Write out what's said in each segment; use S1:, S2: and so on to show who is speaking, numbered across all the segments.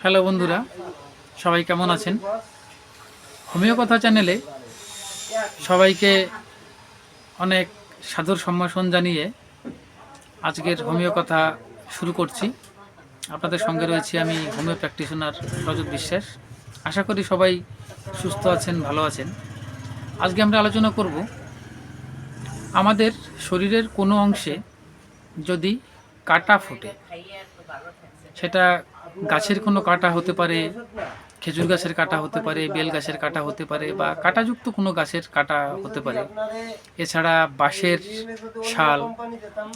S1: Hello বন্ধুরা, সবাই কেমন আছেন? হোমিও কথা চ্যানেলে সবাইকে অনেক সাদর সম্ভাষণ জানিয়ে আজকের হোমিও কথা শুরু করছি। আপনাদের সঙ্গে রয়েছি আমি হোমিও প্র্যাকটিশনার রজত বিশ্বাস। আশা করি সবাই সুস্থ আছেন, ভালো আছেন। আজকে আমরা আলোচনা করব, আমাদের শরীরের কোনো অংশে যদি কাটা ফুটে সেটা গাছের কোনো কাটা হতে পারে, খেজুর গাছের কাটা হতে পারে, বেল গাছের কাটা হতে পারে বা কাটাযুক্ত কোনো গাছের কাটা হতে পারে। এছাড়া বাঁশের শাল,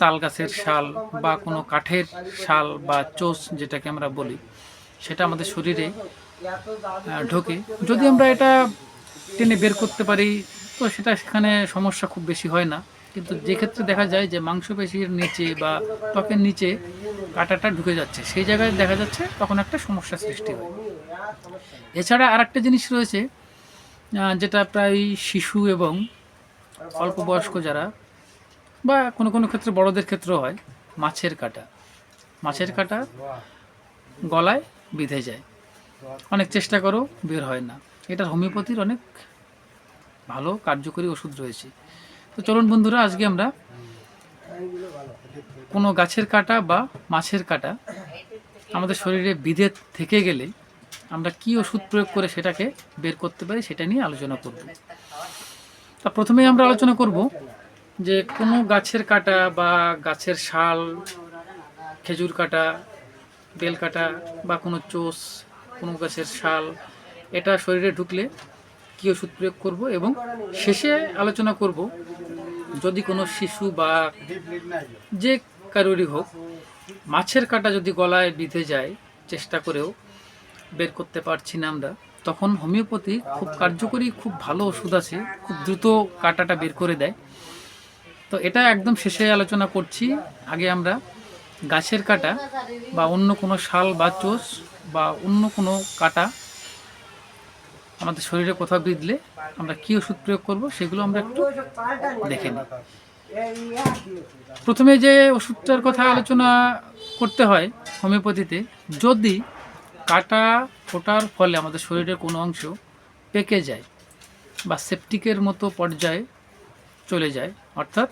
S1: তাল গাছের শাল বা কোনো কাঠের শাল বা চোষ যেটাকে আমরা বলি, সেটা আমাদের শরীরে ঢোকে। যদি আমরা এটা টেনে বের করতে পারি, তো সেটা সেখানে সমস্যা খুব বেশি হয় না। কিন্তু যে ক্ষেত্রে দেখা যায় যে মাংসপেশির নিচে বা ত্বকের নিচে কাঁটাটা ঢুকে যাচ্ছে, সেই জায়গায় দেখা যাচ্ছে তখন একটা সমস্যা সৃষ্টি হয়। এছাড়া আরেকটা জিনিস রয়েছে যেটা প্রায় শিশু এবং অল্প বয়স্ক যারা বা কোনো কোনো ক্ষেত্রে বড়দের ক্ষেত্রেও হয়, মাছের কাটা। মাছের কাটা গলায় বিঁধে যায়। অনেক চেষ্টা করো বের হয় না। এটার হোমিওপ্যাথির অনেক ভালো কার্যকরী ওষুধ রয়েছে। তো চলুন বন্ধুরা, আজকে আমরা কোনো গাছের কাটা বা মাছের কাটা আমাদের শরীরে বিধে থেকে গেলে আমরা কি ওষুধ প্রয়োগ করে সেটাকে বের করতে পারি সেটা নিয়ে আলোচনা করব। তা প্রথমেই আমরা আলোচনা করব যে কোনো গাছের কাটা বা গাছের শাল, খেজুর কাটা, বেল কাটা বা কোনো চোষ, কোনো গাছের শাল, এটা শরীরে ঢুকলে কী ওষুধ প্রয়োগ করব এবং শেষে আলোচনা করব যদি কোনো শিশু বা যে কারোরই হোক মাছের কাটা যদি গলায় বিঁধে যায়, চেষ্টা করেও বের করতে পারছি না আমরা, তখন হোমিওপ্যাথি খুব কার্যকরী, খুব ভালো ওষুধ আছে, খুব দ্রুত কাটাটা বের করে দেয়। তো এটা একদম শেষে আলোচনা করছি। আগে আমরা গাছের কাটা বা অন্য কোনো শাল বা চোষ বা অন্য কোনো কাটা আমাদের শরীরে কোথাও বিঁধলে আমরা কি ওষুধ প্রয়োগ করব সেগুলো আমরা একটু দেখে নিই। প্রথমে যে ওষুধটার কথা আলোচনা করতে হয় হোমিওপ্যাথিতে, যদি কাটা ফোটার ফলে আমাদের শরীরের কোনো অংশ পেকে যায় বা সেপটিকের মতো পর্যায়ে চলে যায়, অর্থাৎ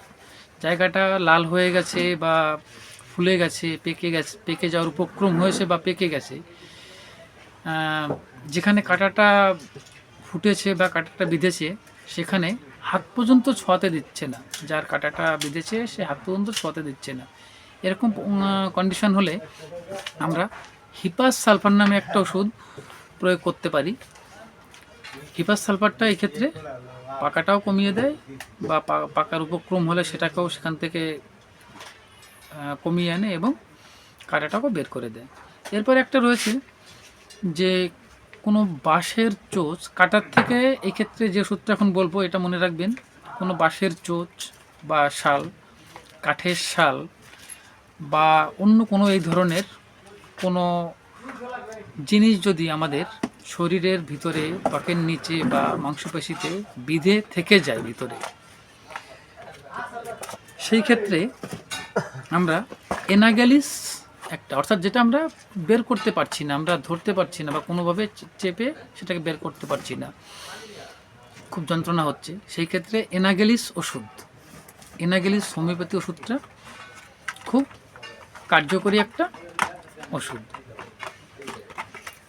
S1: জায়গাটা লাল হয়ে গেছে বা ফুলে গেছে, পেকে গেছে, পেকে যাওয়ার উপক্রম হয়েছে বা পেকে গেছে যেখানে কাঁটাটা ফুটেছে বা কাঁটাটা বিঁধেছে, সেখানে হাত পর্যন্ত ছোঁয়াতে দিচ্ছে না। যার কাঁটাটা বিঁধেছে, সে হাত পর্যন্ত ছোঁয়াতে দিচ্ছে না। এরকম কন্ডিশন হলে আমরা হিপাস সালফার নামে একটা ওষুধ প্রয়োগ করতে পারি। হিপাস সালফারটা এই ক্ষেত্রে পাকাটাও কমিয়ে দেয় বা পাকার উপক্রম হলে সেটাকেও সেখান থেকে কমিয়ে আনে এবং কাঁটাটাকেও বের করে দেয়। এরপর একটা রয়েছে যে কোনো বাঁশের চোচ কাটার থেকে এক্ষেত্রে যে ওষুধটা এখন বলব, এটা মনে রাখবেন, কোনো বাঁশের চোচ বা শাল, কাঠের শাল বা অন্য কোনো এই ধরনের কোনো জিনিস যদি আমাদের শরীরের ভিতরে, ত্বকের নিচে বা মাংসপেশিতে বিধে থেকে যায় ভিতরে, সেই ক্ষেত্রে আমরা এনাগ্যালিস একটা। অর্থাৎ যেটা আমরা বের করতে পারছি না, আমরা ধরতে পারছি না বা কোনোভাবে চেপে সেটাকে বের করতে পারছি না। খুব যন্ত্রণা হচ্ছে। সেই ক্ষেত্রে এনাগেলিস ওষুধ, এনাগেলিস হোমিওপ্যাথি ওষুধটা খুব কার্যকরী একটা ওষুধ।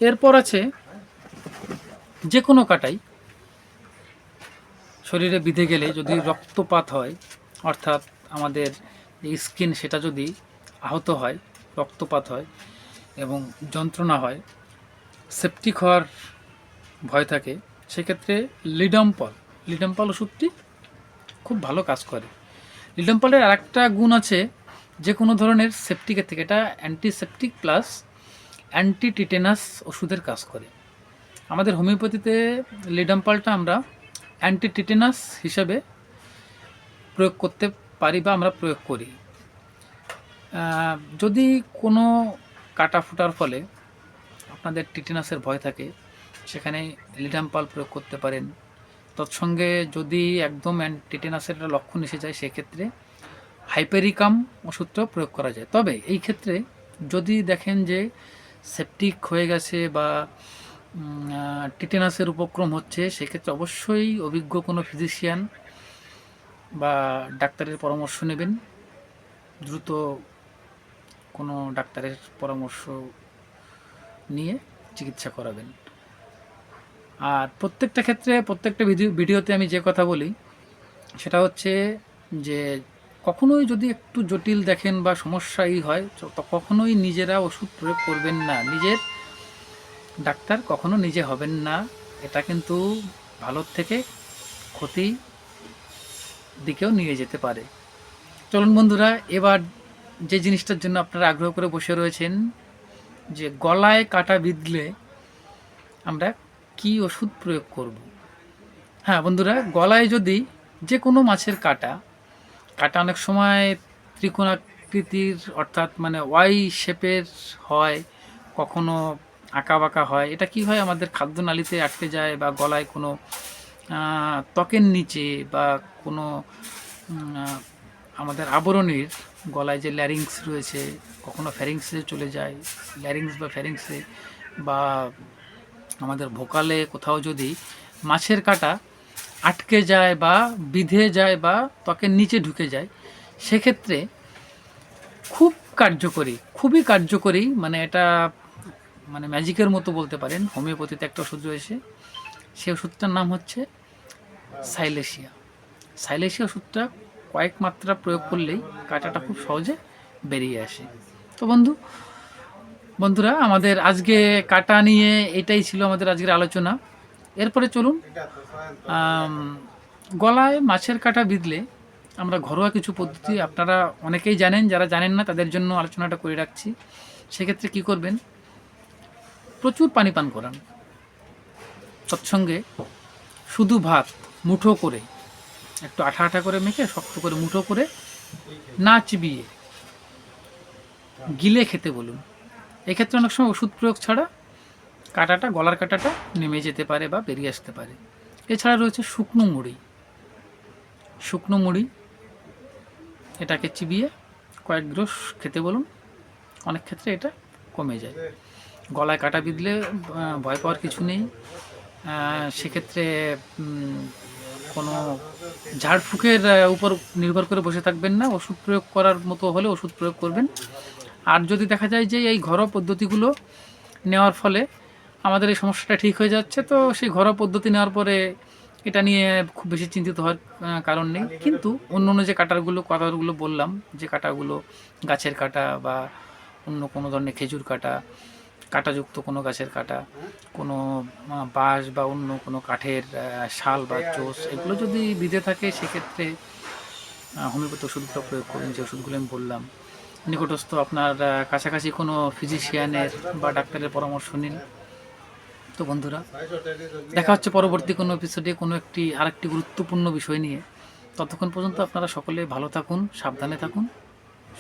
S1: এরপর আছে যে কোনো কাটাই। শরীরে বিঁধে গেলে যদি রক্তপাত হয়, অর্থাৎ আমাদের স্কিন সেটা যদি আহত হয় রক্তপাত হয় এবং যন্ত্রণা হয় সেপটিক হওয়ার ভয় থাকে, সেক্ষেত্রে লিডাম্পল লিডাম্পল ওষুধটি খুব ভালো কাজ করে। লিডাম্পলের আরেকটা গুণ আছে যে কোনো ধরনের সেপটিকের থেকে, এটা অ্যান্টিসেপটিক প্লাস অ্যান্টি টিটেনাস ওষুধের কাজ করে। আমাদের হোমিওপ্যাথিতে লিডাম্পালটা আমরা অ্যান্টি টিটেনাস হিসাবে প্রয়োগ করতে পারি বা আমরা প্রয়োগ করি। যদি কোনো কাটা ফুটার ফলে আপনাদের টিটেনাসের ভয় থাকে, সেখানে লিডাম্পাল প্রয়োগ করতে পারেন। তৎসঙ্গে যদি একদম টিটেনাসের একটা লক্ষণ এসে যায়, সেক্ষেত্রে হাইপেরিকাম ওষুধটাও প্রয়োগ করা যায়। তবে এই ক্ষেত্রে যদি দেখেন যে সেপটিক হয়ে গেছে বা টিটেনাসের উপক্রম হচ্ছে, সেক্ষেত্রে অবশ্যই অভিজ্ঞ কোনো ফিজিশিয়ান বা ডাক্তারের পরামর্শ নেবেন। দ্রুত কোনো ডাক্তারের পরামর্শ নিয়ে চিকিৎসা করাবেন। আর প্রত্যেকটা ক্ষেত্রে, প্রত্যেকটা ভিডিও, ভিডিওতে আমি যে কথা বলি, সেটা হচ্ছে যে কখনোই যদি একটু জটিল দেখেন বা সমস্যাই হয়, তো কখনোই নিজেরা ওষুধ প্রয়োগ করবেন না। নিজের ডাক্তার কখনো নিজে হবেন না। এটা কিন্তু ভালোর থেকে ক্ষতি দিকেও নিয়ে যেতে পারে। চলুন বন্ধুরা, এবার যে জিনিসটার জন্য আপনারা আগ্রহ করে বসে রয়েছেন, যে গলায় কাটা বিঁধলে আমরা কি ওষুধ প্রয়োগ করব? হ্যাঁ বন্ধুরা, গলায় যদি যে কোনো মাছের কাটা কাটা অনেক সময় ত্রিকোণাকৃতির অর্থাৎ মানে ওয়াই শেপের হয়, কখনো আঁকা বাঁকা হয়, এটা কি হয় আমাদের খাদ্যনালীতে আটকে যায় বা গলায় কোনো ত্বকের নিচে বা কোনো আমাদের আবরণীর গলায় যে ল্যারিংস রয়েছে, কখনো ফ্যারিংসে চলে যায় ল্যারিংস বা ফ্যারিংসে বা আমাদের ভোকালে কোথাও যদি মাছের কাটা আটকে যায় বা বিধে যায় বা ত্বকের নিচে ঢুকে যায়, সেক্ষেত্রে খুব কার্যকরী, খুবই কার্যকরী মানে এটা মানে ম্যাজিকের মতো বলতে পারেন, হোমিওপ্যাথিতে একটা ওষুধ রয়েছে, সেই ওষুধটার নাম হচ্ছে সাইলেশিয়া। সাইলেশিয়া ওষুধটা কয়েক মাত্রা প্রয়োগ করলেই কাঁটাটা খুব সহজে বেরিয়ে আসে। তো বন্ধু, বন্ধুরা, আমাদের আজকে কাটা নিয়ে এটাই ছিল আমাদের আজকের আলোচনা। এরপরে চলুন গলায় মাছের কাটা বিঁধলে আমরা ঘরোয়া কিছু পদ্ধতি, আপনারা অনেকেই জানেন, যারা জানেন না, তাদের জন্য আলোচনাটা করে রাখছি। সেক্ষেত্রে কি করবেন, প্রচুর পানি পান করান। তৎসঙ্গে শুধু ভাত, মুঠো করে একটু আঠা আঠা করে মেখে শক্ত করে মুঠো করে না চিবিয়ে গিলে খেতে বলুন। এক্ষেত্রে অনেক সময় ওষুধ প্রয়োগ ছাড়া কাটাটা, গলার কাটাটা নেমে যেতে পারে বা বেরিয়ে আসতে পারে। এছাড়া রয়েছে শুকনো মুড়ি। শুকনো মুড়ি, এটাকে চিবিয়ে কয়েক গ্রোস খেতে বলুন। অনেক ক্ষেত্রে এটা কমে যায়। গলায় কাটা বিঁধলে ভয় পাওয়ার কিছু নেই। সেক্ষেত্রে কোনো ঝাড়ফুঁকের উপর নির্ভর করে বসে থাকবেন না। ওষুধ প্রয়োগ করার মতো হলে ওষুধ প্রয়োগ করবেন। আর যদি দেখা যায় যে এই ঘরোয়া পদ্ধতিগুলো নেওয়ার ফলে আমাদের এই সমস্যাটা ঠিক হয়ে যাচ্ছে, তো সেই ঘরোয়া পদ্ধতি নেওয়ার পরে এটা নিয়ে খুব বেশি চিন্তিত হওয়ার কারণ নেই। কিন্তু অন্য অন্য যে কাটারগুলো কাটারগুলো বললাম, যে কাটাগুলো গাছের কাটা বা অন্য কোনো ধরনের খেজুর কাটা কাঁটাযুক্ত কোনো গাছের কাটা, কোনো বাঁশ বা অন্য কোনো কাঠের শাল বা চোষ এগুলো যদি বিধে থাকে, সেক্ষেত্রে হোমিওপ্যাথি ওষুধগুলো প্রয়োগ করুন, যে ওষুধগুলো আমি বললাম। নিকটস্থ আপনার কাছাকাছি কোনো ফিজিশিয়ানের বা ডাক্তারের পরামর্শ নিন। তো বন্ধুরা, দেখা হচ্ছে পরবর্তী কোনো এপিসোডে কোনো একটি, আরেকটি গুরুত্বপূর্ণ বিষয় নিয়ে। ততক্ষণ পর্যন্ত আপনারা সকলে ভালো থাকুন, সাবধানে থাকুন,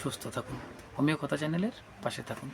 S1: সুস্থ থাকুন। হোমিও কথা চ্যানেলের পাশে থাকুন।